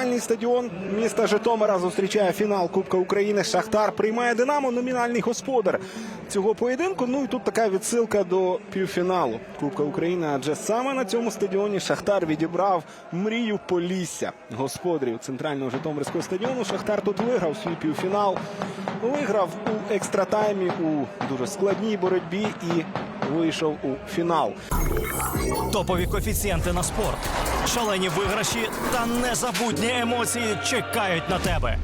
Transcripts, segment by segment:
центральний стадіон міста Житомира зустрічає фінал Кубка України. Шахтар приймає Динамо, номінальний господар цього поєдинку. Ну і тут така відсилка до півфіналу Кубка України. Адже саме на цьому стадіоні Шахтар відібрав мрію Полісся господарів центрального Житомирського стадіону. Шахтар тут виграв свій півфінал. Виграв у екстратаймі у дуже складній боротьбі і вийшов у фінал. Топові коефіцієнти на спорт, шалені виграші та незабутні емоції чекають на тебе.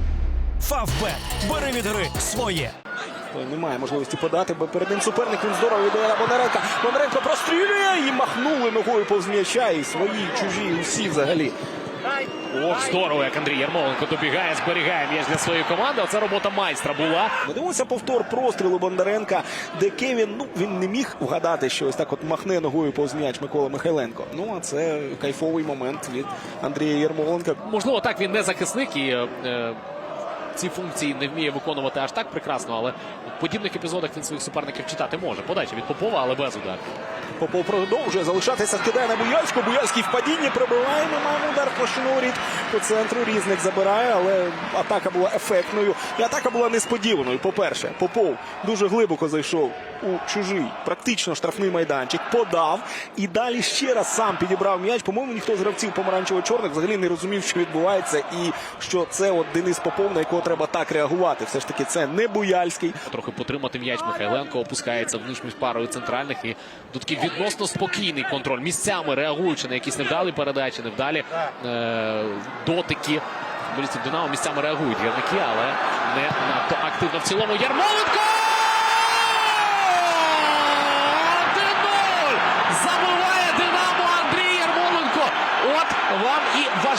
Фавбет. Бери від гри своє. Немає можливості подати, бо перед ним суперник він здорово віддає на Бондаренка. Бондаренко прострілює і махнули ногою повз м'яча. І свої, і чужі, і усі взагалі. Ох, здорово, як Андрій Ярмоленко добігає, зберігає м'яч для своєї команди. Оце робота майстра була. Ми дивимося повтор прострілу Бондаренка, де Кевін ну він не міг вгадати, що ось так от махне ногою повз м'яч Микола Михайленко. Ну а це кайфовий момент від Андрія Ярмоленка. Можливо, так він не захисник і е, ці функції не вміє виконувати аж так прекрасно, але в подібних епізодах він своїх суперників читати може. Подача від Попова, але без удару. Попов продовжує залишатися, скидає на Буяльську. Буяльський в падінні пробиває. Ми маємо удар в площину по центру. Різник забирає, але атака була ефектною. І атака була несподіваною. По-перше, Попов дуже глибоко зайшов у чужий, практично штрафний майданчик, подав і далі ще раз сам підібрав м'яч. По-моєму, ніхто з гравців помаранчево-чорних взагалі не розумів, що відбувається, і що це от Денис Попов, на якого треба так реагувати. Все ж таки, це не Буяльський. Трохи потримати м'яч Михайленко опускається вниз між парою центральних і тут такий відносно спокійний контроль місцями реагуючи на якісь невдалі передачі, невдалі е, дотики. Футболістів Динамо місцями реагують гірники, але не надто активно в цілому. Ярмоленко! 1-0! Забиває Динамо Андрій Ярмоленко. От вам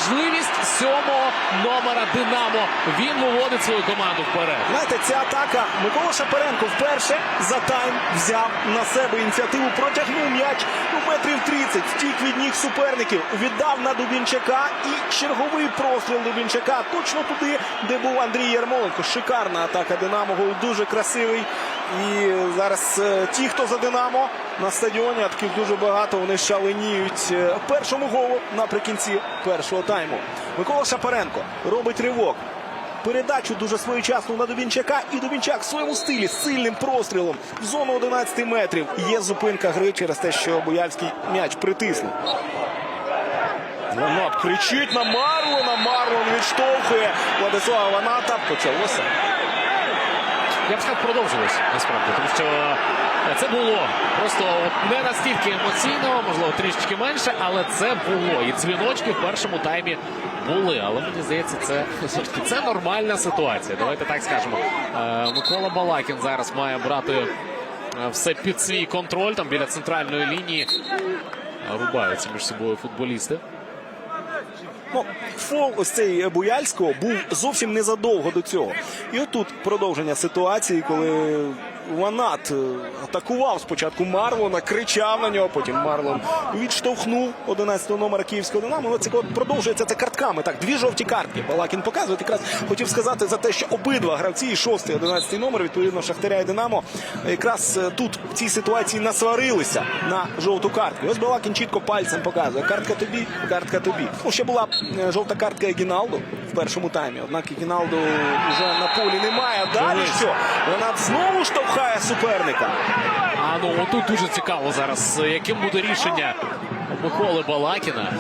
і важливість сьомого номера Динамо. Він виводить свою команду вперед. Знаєте, ця атака Микола Шапаренко вперше за тайм взяв на себе ініціативу, протягнув м'яч у метрів 30, втік від ніг суперників, віддав на Дубінчака і черговий простріл Дубінчака точно туди, де був Андрій Ярмоленко. Шикарна атака Динамо, гол дуже красивий. І зараз е, ті, хто за Динамо на стадіоні, а таких дуже багато, вони шаленіють е, першому голу наприкінці першого тайму. Микола Шапаренко робить ривок. Передачу дуже своєчасну на Дубінчака. І Дубінчак в своєму стилі сильним прострілом в зону 11 метрів. Є зупинка гри через те, що Бояльський м'яч притиснув. Ванат кричить на Марлона. Марлон відштовхує Владислава Ваната. Почалося. Я б сказав, продовжилось насправді, тому що це було просто не настільки емоційно, можливо, трішечки менше, але це було. І дзвіночки в першому таймі були. Але мені здається, це це нормальна ситуація. Давайте так скажемо. Е, Микола Балакін зараз має брати е, все під свій контроль. Там біля центральної лінії е, рубаються між собою футболісти. Ну, фол ось цей Буяльського був зовсім незадовго до цього. І отут продовження ситуації, коли Ванат е, атакував спочатку Марлона, кричав на нього, потім Марлон відштовхнув 11-го номера київського Динамо. Ну, Це продовжується це картками. Так, дві жовті картки. Балакін показує. Якраз хотів сказати за те, що обидва гравці, і 6 і 11 номер, відповідно, Шахтаря і Динамо, якраз е, тут в цій ситуації насварилися на жовту картку. Ось Балакін чітко пальцем показує. Картка тобі, картка тобі. Ну, ще була е, жовта картка Гіналду в першому таймі. Однак Гіналду вже на полі немає. Далі що? Вона знову штовхає суперника. А ну отут дуже цікаво зараз, яким буде рішення Миколи Балакіна.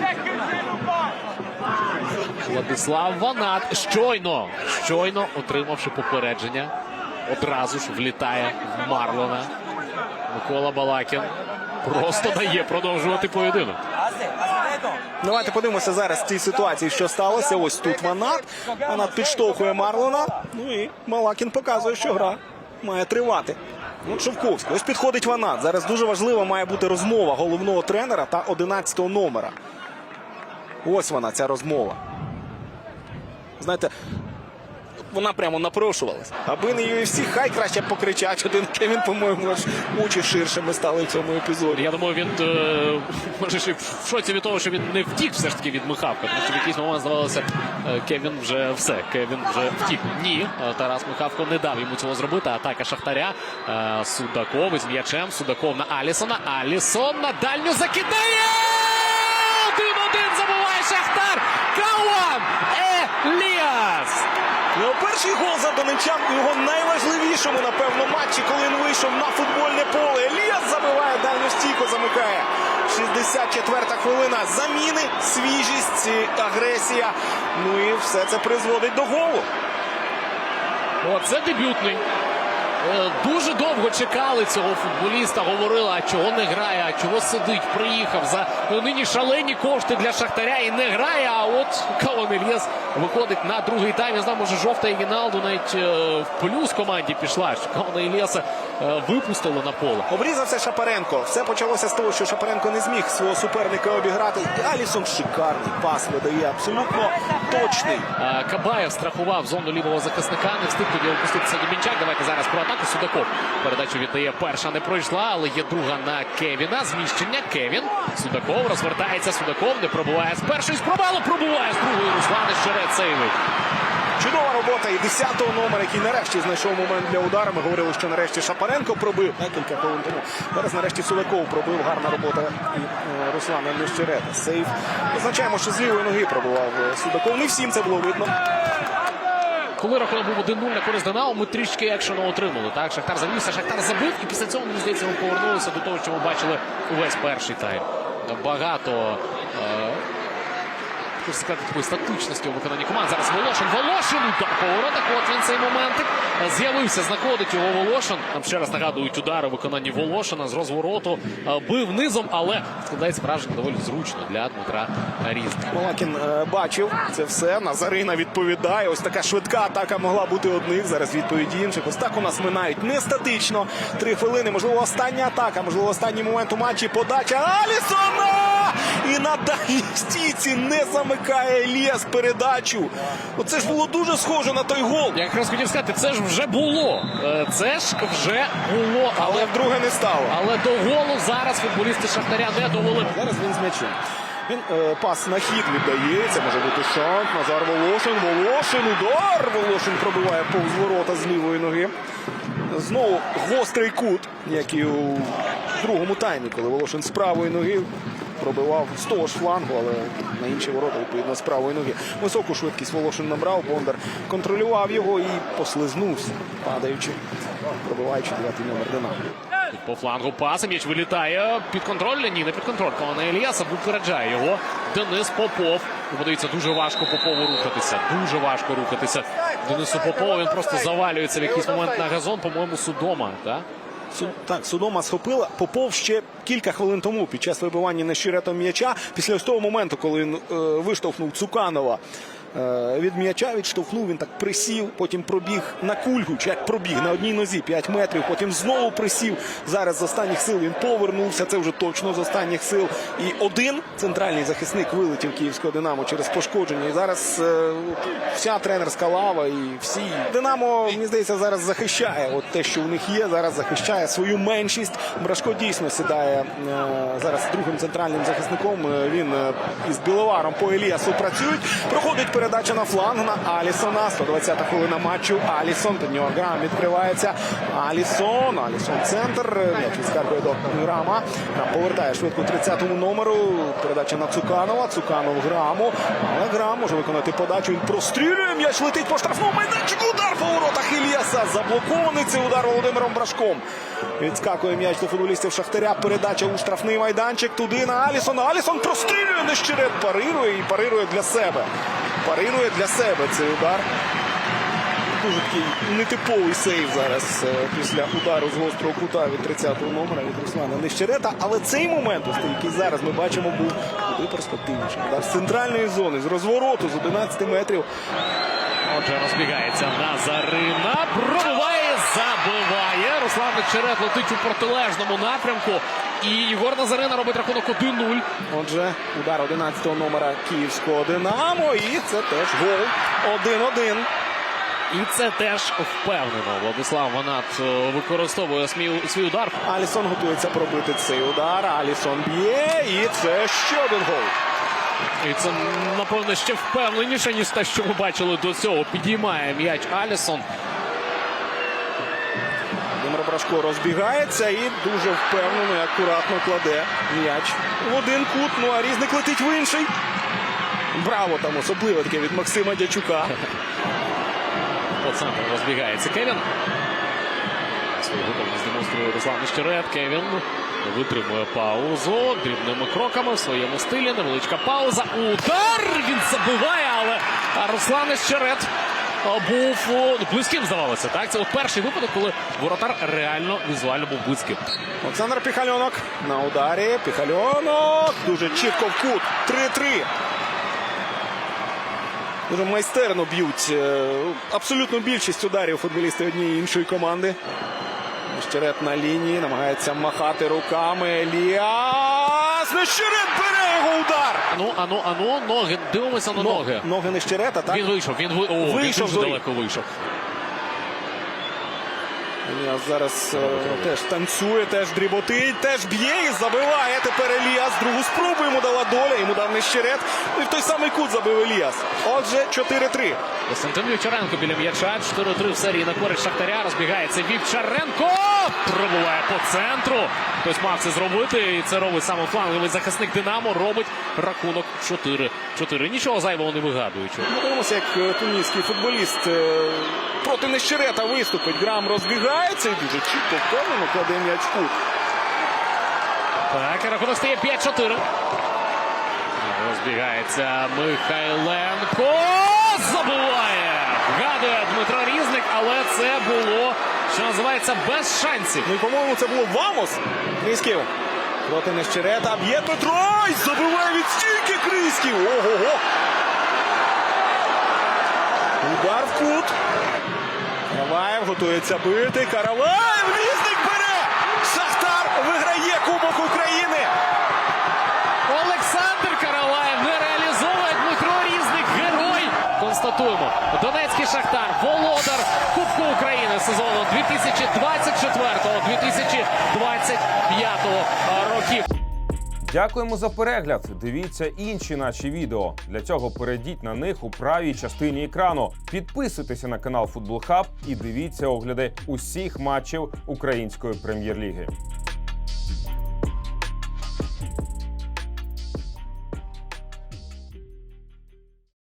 Владислав Ванат щойно, щойно отримавши попередження, одразу ж влітає в Марлона. Микола Балакін просто дає продовжувати поєдинок. Давайте подивимося зараз цій ситуації, що сталося. Ось тут Ванат. Ванат підштовхує Марлона. Ну і Малакін показує, що гра має тривати. От Шовковський. Ось підходить Ванат. Зараз дуже важлива має бути розмова головного тренера та 11-го номера. Ось вона, ця розмова. Знаєте, вона прямо напрошувалась. Аби не UFC, хай краще покричать. Один Кевін, по-моєму, аж очі ширшими стали в цьому епізоді. Я думаю, він е, може ще в шоці від того, що він не втік все ж таки від Михавка. Тому що в якийсь момент здавалося, е, Кевін вже все. Кевін вже втік. Ні, е, Тарас Михавко не дав йому цього зробити. Атака Шахтаря. Е, Судаков із м'ячем. Судаков на Алісона. Алісон на дальню закидає! 1-1 забиває Шахтар! Кауан! Його перший гол за донечан у його найважливішому, напевно, матчі, коли він вийшов на футбольне поле. Еліас забиває дальню стійку, замикає. 64-та хвилина. Заміни, свіжість, агресія. Ну і все це призводить до голу. Оце дебютний. Е, Дуже довго чекали цього футболіста. Говорили, а чого не грає, а чого сидить, приїхав за ну, нині шалені кошти для Шахтаря і не грає. А от Калон Ільєс виходить на другий тайм. Я знаю, може жовта і Віналду навіть е, в плюс команді пішла. Що Калона Ільєса випустили на поле. Обрізався Шапаренко. Все почалося з того, що Шапаренко не зміг свого суперника обіграти. І Алісон шикарний пас видає, абсолютно точний. Е, Кабаєв страхував зону лівого захисника. Не встиг тоді опуститися Дубінчак. Давайте зараз про атаку. Судаков передачу віддає. Перша не пройшла, але є друга на Кевіна. Зміщення Кевін. Судаков розвертається. Судаков не пробуває з першої спроби, але пробуває з другої. Руслан Щерет сейвить. Чудова робота і 10-го номер, який нарешті знайшов момент для удару. Ми говорили, що нарешті Шапаренко пробив декілька хвилин тому. Зараз нарешті Сулаков пробив. Гарна робота і е, Руслана Нещерета. Сейф. Означаємо, що з лівої ноги пробував е, Судаков. Не всім це було видно. Коли рахунок був 1-0 на користь Динамо, ми трішки екшену отримали. Так, Шахтар завівся, Шахтар забив, і після цього, мені здається, ми повернулися до того, що ми бачили увесь перший тайм. Багато. Е... Хочу сказати такої статичності у виконанні команд. Зараз Волошин. Волошин удар по воротах. От він цей моментик. Е, З'явився, знаходить його Волошин. Нам ще раз нагадують удари у виконанні Волошина з розвороту. Е, Бив низом, але складається враження доволі зручно для Дмитра Різника. Малакін е, бачив це все. Назарина відповідає. Ось така швидка атака могла бути одних. Зараз відповіді інших. Ось так у нас минають не статично. Три хвилини. Можливо, остання атака. Можливо, останній момент у матчі. Подача Алісона! І на дальній стійці не замикає Еліас передачу. Оце ж було дуже схоже на той гол. Я якраз хотів сказати, це ж вже було. Е, Це ж вже було. Але Але, вдруге не стало. але до голу зараз футболісти Шахтаря не довели. Зараз він з м'ячем. Він е, пас на хід віддає. Це може бути шанс. Назар Волошин. Волошин. Удар. Волошин пробиває повз ворота з лівої ноги. Знову гострий кут, як і у другому таймі, коли Волошин з правої ноги пробивав з того ж флангу, але на інші ворота, відповідно, з правої ноги. Високу швидкість Волошин набрав. Бондар контролював його і послизнувся, падаючи, пробиваючи дев'ятий номер Динамо. По флангу паса м'яч вилітає під контроль. Ні, не під контроль. Колона Еліаса випереджає його. Денис Попов. І, Подивіться, дуже важко Попову рухатися. Дуже важко рухатися. Денису Попову він просто завалюється в якийсь момент на газон, по-моєму, судома. Так? Так, Судома схопила. Попов ще кілька хвилин тому під час вибивання нещиретом м'яча. Після того моменту, коли він е, виштовхнув Цуканова від м'яча, відштовхнув, він так присів, потім пробіг на кульгу, чи як пробіг на одній нозі 5 метрів, потім знову присів. Зараз з останніх сил він повернувся. Це вже точно з останніх сил. І один центральний захисник вилетів київського Динамо через пошкодження. І зараз е, вся тренерська лава і всі Динамо, мені здається, зараз захищає. От те, що у них є, зараз захищає свою меншість. Брашко дійсно сідає е, зараз другим центральним захисником. Е, Він е, із Біловаром по Еліасу працюють. Проходить передача на фланг на Алісона. 120-та хвилина матчу. Алісон під нього грам відкривається. Алісон. Алісон центр. М'яч відскакує до грама. Грам повертає швидко 30-му номеру. Передача на Цуканова. Цуканов граму. Але грам може виконати подачу. Він прострілює. М'яч летить по штрафному майданчику. Удар по воротах Ільяса. Заблокований цей удар Володимиром Брашком. Відскакує м'яч до футболістів Шахтаря. Передача у штрафний майданчик. Туди на Алісона. Алісон прострілює нещерет. Парирує і парирує для себе. Парирує для себе цей удар. Дуже такий нетиповий сейв зараз е, після удару з гострого кута від 30-го номера від Руслана Нещерета. Але цей момент, який зараз ми бачимо, був куди перспективніший. Удар з центральної зони, з розвороту, з 11 метрів. Отже, розбігається Назарина. Пробиває, забиває. Руслан Черет летить у протилежному напрямку. І Єгор Назарина робить рахунок 1-0. Отже, удар 11-го номера київського Динамо. І це теж гол 1-1. І це теж впевнено. Владислав Ванат е, використовує свій, свій удар. Алісон готується пробити цей удар. Алісон б'є. І це ще один гол. І це, напевно, ще впевненіше, ніж те, що ми бачили до цього. Підіймає м'яч Алісон. Володимир Брашко розбігається і дуже впевнено і акуратно кладе м'яч в один кут. Ну а різник летить в інший. Браво там особливо таке від Максима Дячука. по центру розбігається Кевін. Свою готовність демонструє Руслан Нещерет. Кевін витримує паузу дрібними кроками в своєму стилі. Невеличка пауза. Удар! Він забиває, але Руслан Нещерет а, був близьким, здавалося. Так, це от перший випадок, коли воротар реально візуально був близьким. Олександр Піхальонок на ударі. Піхальонок дуже чітко в кут. 3-3. Дуже майстерно б'ють. е, Абсолютно більшість ударів футболісти однієї іншої команди. Нещерет на лінії, намагається махати руками. Нещерет бере його удар! Ану, ану, ану, ноги. Дивимося на ноги. Ноги Нещерета, так? Він вийшов, він ви... О, він Вийшов дуже зорі. далеко вийшов. Еліас зараз е, теж танцює, теж дріботить, теж б'є і забиває. Тепер Еліас другу спробу йому дала доля, йому дав Нещерет. Ну і в той самий кут забив Еліас. Отже, 4-3. Костянтин Вівчаренко біля м'яча. 4-3 в серії на користь Шахтаря. Розбігається Вівчаренко. Пробуває по центру. Хтось мав це зробити. І це робить саме фланговий захисник Динамо. Робить рахунок 4-4. Нічого зайвого не вигадуючи. Ми дивимося, як е, тунісський футболіст е, проти Нещерета виступить. Грам розбігається і дуже чітко впевнено кладе м'яч в кут. Так, і рахунок стає 5-4. Розбігається Михайленко. Забиває! Вгадує Дмитро Різник, але це було, що називається, без шансів. Ну і, по-моєму, це було Вамос. Крісків. Проти Нещерета. Б'є Петро. І забиває від стійки Крісків. Ого-го. Удар в кут. Караваєв готується бити. Караваєв. Різник бере. Шахтар виграє Кубок України. Олександр Караваєв не реалізовує Дмитро Різник. Герой. Констатуємо. Донецький Шахтар, володар Кубку України сезону 2024-2025 років. Дякуємо за перегляд. Дивіться інші наші відео. Для цього перейдіть на них у правій частині екрану. Підписуйтеся на канал Футбол Хаб і дивіться огляди усіх матчів української прем'єр-ліги.